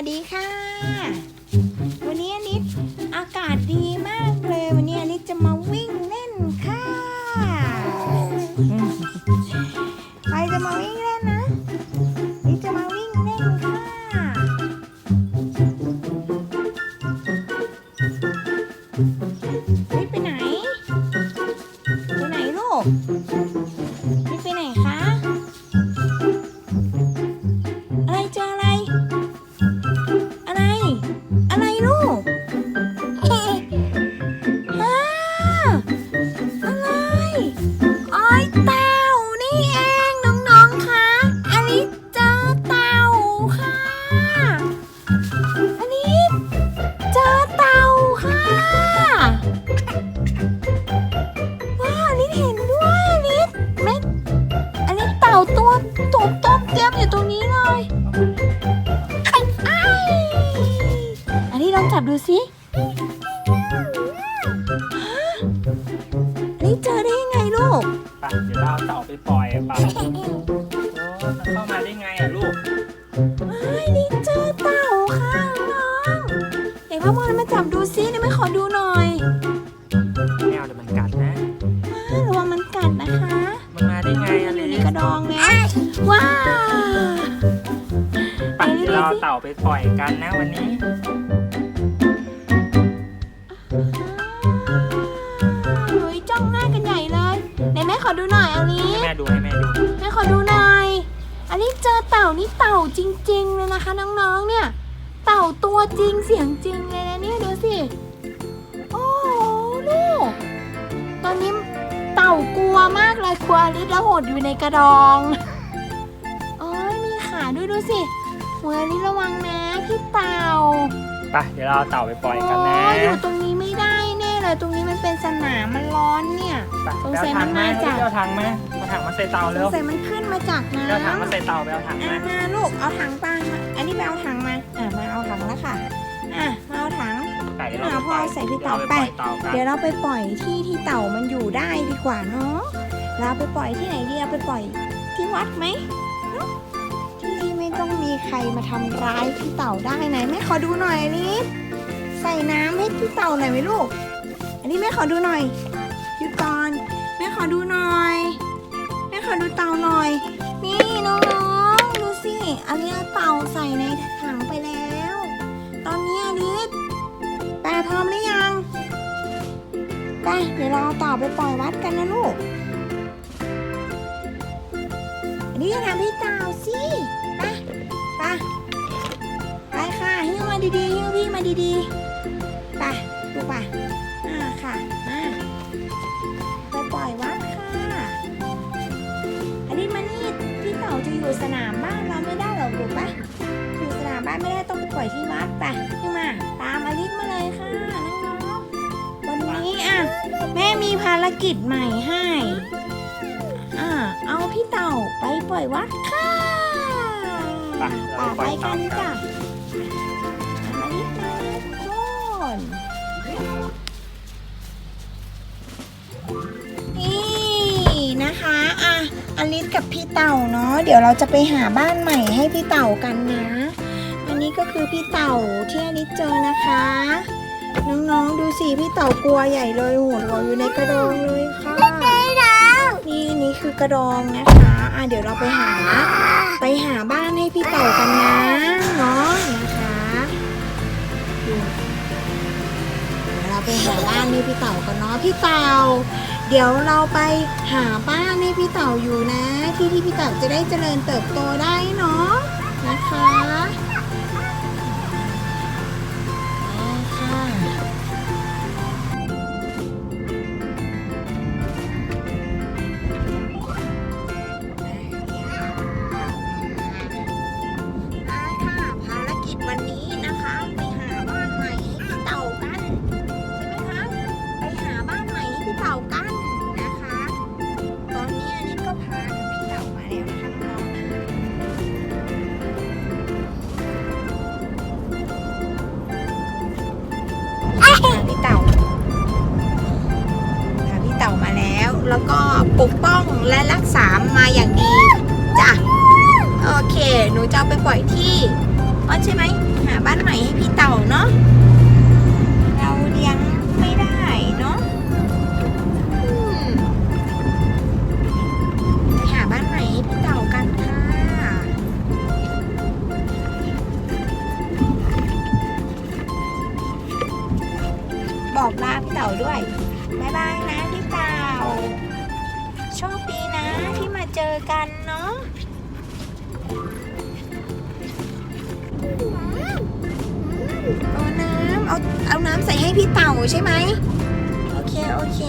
วัสดีค่ะ วันนี้อนิดอากาศดีมากเลย วันนี้อนิดจะมาวิ่งเล่นค่ะใครจะมาวิ่งเล่นนะนิดจะมาวิ่งเล่นค่ะ ไปไหน ไปไหนลูก จับดูสิฮะอันนี้เจอได้ยังไงลูกไปเดี๋ยวเราเอาเต่าไปปล่อยอะไปโอ้มันเข้ามาได้ไงอะลูกไอ้นี่เจอเต่าค่ะน้องเด็กพ่อมอนมาจับดูซิเดี๋ยวไม่ขอดูหน่อยแมวเดี๋ยวมันกัดนะอ้าวระวังมันกัดนะคะมันมาได้ไงอะอลิยู่ในกระดองเนี่ยว้าวไปเดี๋ยวเราเอาเต่าไปปล่อยกันนะวันนี้ อดูหน่อยอันนี้ ให้แม่ดูให้แม่ดูแม่ขอดูหน่อย อันนี้เจอเต่านี่เต่าจริงๆเลยนะคะน้องๆ เนี่ย เต่าตัวจริงเสียงจริงเลยนะเนี่ยดูสิ โอ้โหลูกตอนนี้เต่ากลัวมากเลยกลัวลิศแล้วหดอยู่ในกระดองโอ้ยมีขาด้วยดูสิหัวลิศระวังนะพี่เต่า ไปเดี๋ยวเราเอาเต่าไปปล่อยกันนะ โอ้ยอยู่ตรงนี้ไม่ได้ แน่เลยตรงนี้มันเป็นสนามมันร้อนเนี่ย ไปสงไปสัเอายถังมันมามาจาก ไปเอาถังมาเอาถังมาใส่เตาสเร็งวสัยมันขึ้นมาจากน้ไปเอาถังมาำใส่เตาไปเอาถังอะมามาลูกเอาถังไปมาอันนี้ไปเอาถังมาอะมาเอาถังแล้วค่ะอะมาเอาถังไปเดี๋ยวเราไปปล่อยอ่าพ่อใส่ที่เตาดี๋ยวรไปปล่อยเตากันเดี๋ยวเราไปปล่อยที่ที่เต่ามันอยู่ได้ดีกว่าเนาะเราไปปล่อยที่ไหนดีเอาไปปล่อยที่วัดไหมเนอะที่ที่ไม่ต้องมีใครมาทำร้ายพี่เต่าได้ไหนแม่ขอดูหน่อยนิดใส่น้ำให้พี่เต่าหน่อยไหมลูกอั นนี้แม่ขอดูหน่อยหยุดก่อน แม่ขอดูหน่อย แม่ขอดูเตาหน่อย นี่น้องๆดูสิอันนี้เอาเตาใส่ในถังไปแล้ว ตอนนี้อลิสแปลพร้อมหรือยังไปเดี๋ยวเราเอาเต่าไปปล่อยวัดกันนะลูกอันนี้จะทำพี่เตาสิไปไปไปค่ะหิ้วมาดีๆหิ้วพี่มาดีๆ นามบ้านเราไม่ได้หรอกลูกปะอยู่สนามบ้านไม่ได้ต้องไปปล่อยที่วัดไปขึ้นมาตามอลิสมาเลยค่ะน้องๆวันนี้อะแม่มีภารกิจใหม่ให้อ่าเอาพี่เต่าไปปล่อยวัดค่ะไปป่าเราไปไปปล่อยกัเต่านกันจ้ะอลิสมาทุกคนนี่ อลิสกับพี่เต่าเนาะ เดี๋ยวเราจะไปหาบ้านใหม่ให้พี่เต่ากันนะ อันนี้ก็คือพี่เต่าที่อลิสเจอนะคะ น้องๆดูสิพี่เต่ากลัวใหญ่เลยโหดเราอยู่ในกระดองเลยค่ะนี่นี่คือกระดองนะคะอะเดี๋ยวเราไปหา ไปหาบ้านให้พี่เต่ากันนะเนาะนะคะดูเราไปหาบ้านให้พี่เต่ากันเนาะพี่เต่า เดี๋ยวเราไปหาบ้านให้พี่เต่าอยู่นะ ที่ที่พี่เต่าจะได้เจริญเติบโตได้เนาะนะคะ อย่างดีจ้ะโอเค หนูจะเอาไปปล่อยที่วัดใช่ไหมหาบ้านใหม่ให้พี่เต่าเนาะเราเลี้ยงไม่ได้เนาะไปหาบ้านใหม่ให้พี่เต่ากันค่ะบอกลาพี่เต่าด้วยบายบายนะ เจอกันเนาะเอาน้ำเอาเอาน้ำใส่ให้พี่เต่าใช่ไหมโอเค โอเค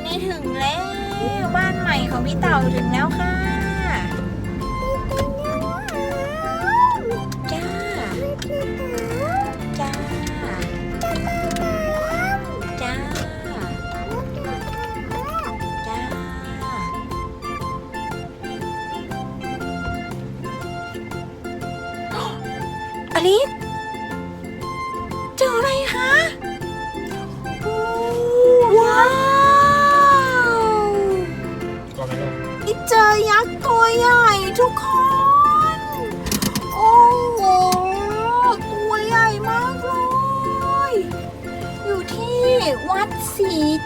อนนี้ถึงแล้วบ้านใหม่ของพี่เต่าถึงแล้วค่ะจ้าจ้าจ้าจ้าอลิส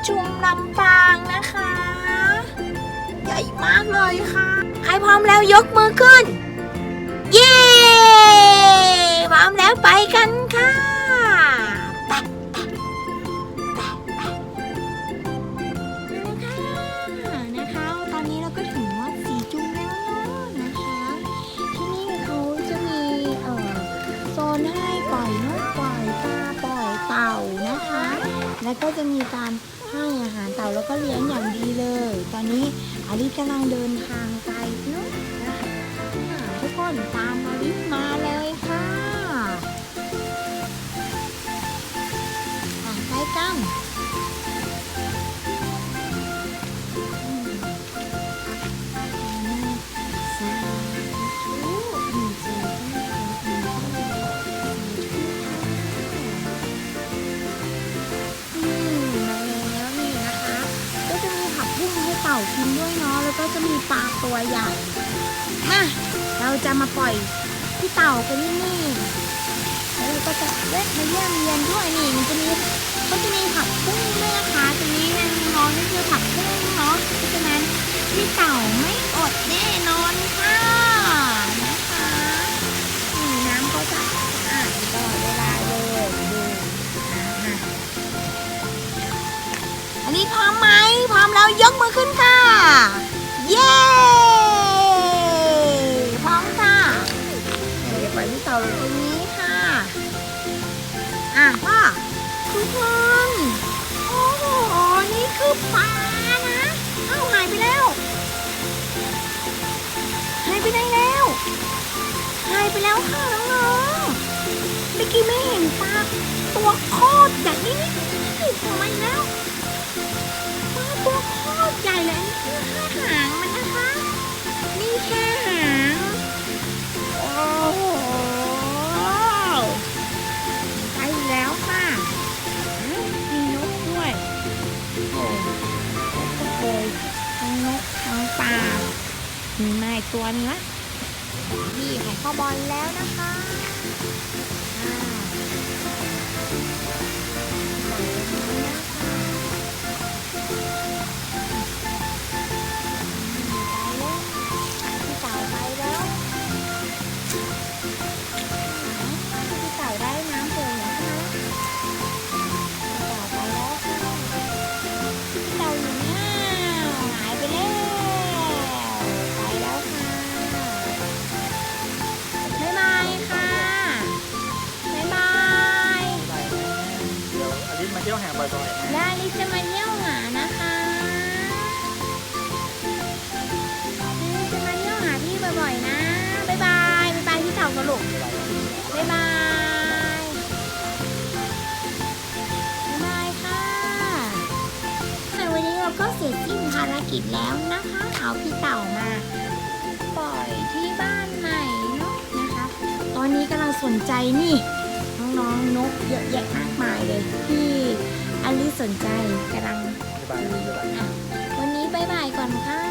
ชุมลำปางนะคะ ใหญ่มากเลยค่ะ ใครพร้อมแล้วยกมือขึ้น เย้ พร้อมแล้วไปกัน ให้อาหารเต่าแล้วก็เลี้ยงอย่างดีเลย ตอนนี้อาลิกำลังเดินทางไปเนาะนะคะทุกคนตามอาลิ ลาตัวใหญ่มาเราจะมาปล่อยพี่เต่ากันที่นี่แล้วเราก็จะเวะมาเยี่ยมเยียนด้วยนี่มันจะมีก็จะมีผักบุ้งด้วยนะคะตรงนี้นะน้องนี่คือผักบุ้งเนาะเพราะฉะนั้นพี่เต่าไม่อดแน่นอนค่ะนะคะนี่น้ำก็จะอ่านตลอดเวลาเลยดูอะอันนี้พร้อมไหมพร้อมแล้วยกมือขึ้นค่ะ เย้ ไปแล้วค่ะน้องๆเมื่อกี้ไม่เห็นปลาตัวโคตรใหญ่นี่นี่ทำไมแล้วปลาตัวโคตรใหญ่เลยนนี้คือแค่หางมันนะคะ นี่แค่หางโอ้โหไปแล้วค่ะมีนกด้วยโอ้นกเลยทั้งนกทั้งปลามีมาอีกตัวนึงละ บอลแล้วนะคะายบายบายบายค่ะวันนี้เราก็เสร็จสิ้นภารกิจแล้วนะคะ เอาพี่เต่ามา ปล่อยที่บ้านใหม่นาะนะคะ ตอนนี้กำลังสนใจนี่น้องๆนกเยอะแยะมากมายเลยที่อลิสสนใจกำลังวันนี้บายบายก่อนค่ะ